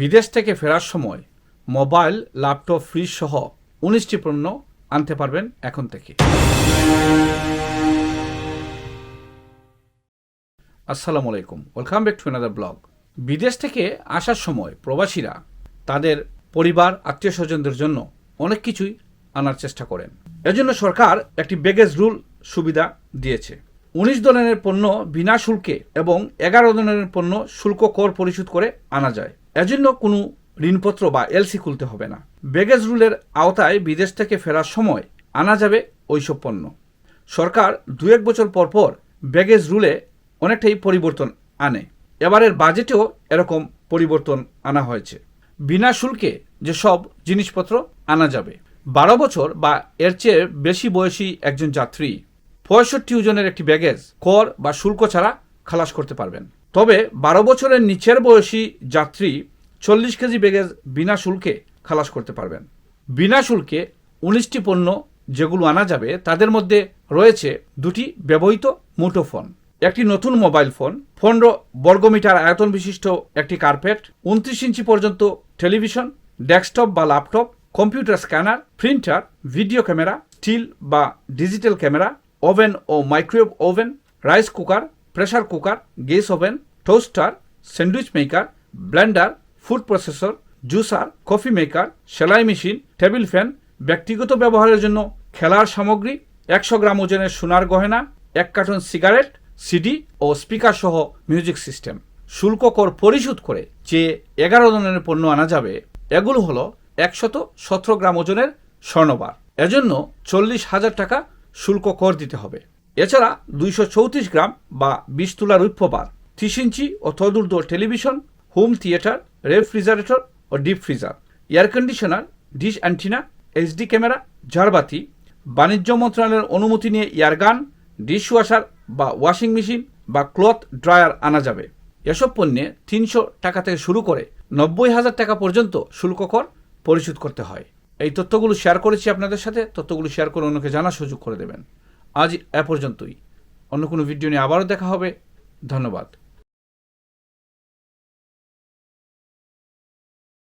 বিদেশ থেকে ফেরার সময় মোবাইল, ল্যাপটপ, ফ্রিজ সহ উনিশটি পণ্য আনতে পারবেন এখন থেকে। আসসালামু আলাইকুম। Welcome back to another blog বিদেশ থেকে আসার সময় প্রবাসীরা তাদের পরিবার আত্মীয় স্বজনদের জন্য অনেক কিছুই আনার চেষ্টা করেন। এজন্য সরকার একটি ব্যাগেজ রুল সুবিধা দিয়েছে। উনিশ ধরনের পণ্য বিনা শুল্কে এবং এগারো ধরনের পণ্য শুল্ক কর পরিশোধ করে আনা যায়। এজন্য কোনো ঋণপত্র বা এলসি খুলতে হবে না। ব্যাগেজ রুলের আওতায় বিদেশ থেকে ফেরার সময় আনা যাবে ওইসব পণ্য। সরকার দু এক বছর পর পর ব্যাগেজ রুলে অনেকটাই পরিবর্তন আনে। এবারের বাজেটেও এরকম পরিবর্তন আনা হয়েছে। বিনা শুল্কে যে সব জিনিসপত্র আনা যাবে। বারো বছর বা এর চেয়ে বেশি বয়সী একজন যাত্রী, পঁয়ষট্টি ওজনের একটি ব্যাগেজ, কর বা শুল্ক ছাড়া খালাস করতে পারবেন। তবে বারো বছরের নিচের বয়সী যাত্রী চল্লিশ কেজি ব্যাগেজ বিনা শুল্কে খালাস করতে পারবেন। বিনা শুল্কে উনিশটি পণ্য যেগুলো আনা যাবে, তাদের মধ্যে রয়েছে দুটি ব্যবহৃত মুঠোফোন, একটি নতুন মোবাইল ফোন, পনেরো বর্গমিটার আয়তন বিশিষ্ট একটি কার্পেট, উনত্রিশ ইঞ্চি পর্যন্ত টেলিভিশন, ডেস্কটপ বা laptop, computer scanner, printer, video camera, still বা ডিজিটাল ক্যামেরা, ওভেন ও microwave oven, rice cooker pressure cooker gas oven toaster sandwich maker blender food processor juicer coffee maker সেলাই machine table fan ব্যক্তিগত ব্যবহারের জন্য খেলার সামগ্রী, একশো গ্রাম ওজনের সোনার গহনা, এক কার্টন সিগারেট সিডি ও স্পিকার সহ মিউজিক সিস্টেম শুল্ক কর পরিশোধ করে যে এগারো ধরনের পণ্য আনা যাবে, এগুলো হলো একশত সতেরো গ্রাম ওজনের স্বর্ণবার। এজন্য চল্লিশ হাজার টাকা শুল্ক কর দিতে হবে। এছাড়া দুইশো চৌত্রিশ গ্রাম বা বিশ তুলা রূপ্যবার ত্রিশ ইঞ্চি ও তদূর্ধ্ব টেলিভিশন, হোম থিয়েটার, রেফ্রিজারেটর ও deep freezer, air conditioner, dish antenna HD camera, ঝাড়বাতি, বাণিজ্য মন্ত্রণালয়ের অনুমতি নিয়ে এয়ারগান ডিশ ওয়াশার বা ওয়াশিং মেশিন বা ক্লথ ড্রায়ার আনা যাবে। এসব পণ্যে তিনশো টাকা থেকে শুরু করে নব্বই হাজার টাকা পর্যন্ত শুল্ক কর পরিশোধ করতে হয়। এই তথ্যগুলো শেয়ার করেছি আপনাদের সাথে। তথ্যগুলো শেয়ার করে অন্যকে জানার সুযোগ করে দেবেন। আজ এ পর্যন্তই। অন্য কোনো ভিডিও নিয়ে আবারও দেখা হবে। ধন্যবাদ।